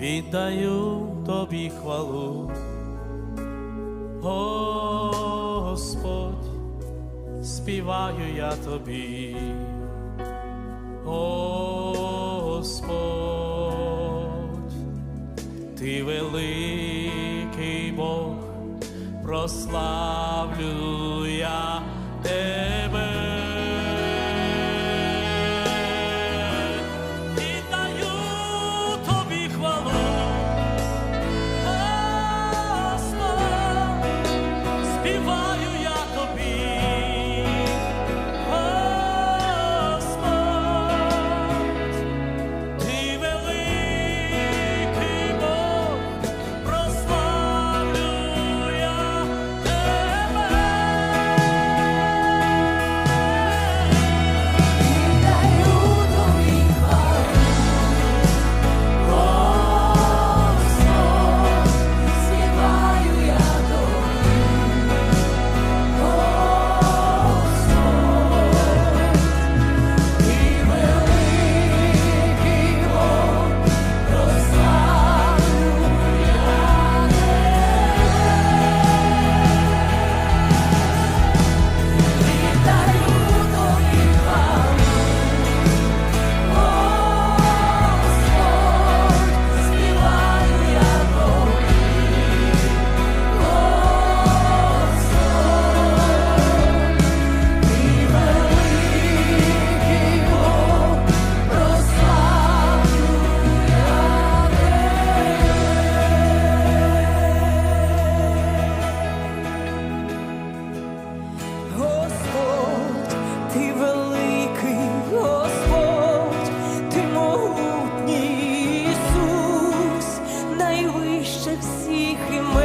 віддаю тобі хвалу, Господь, співаю я тобі, Господь, ти великий Бог, прославлю я тебе. Dijimos.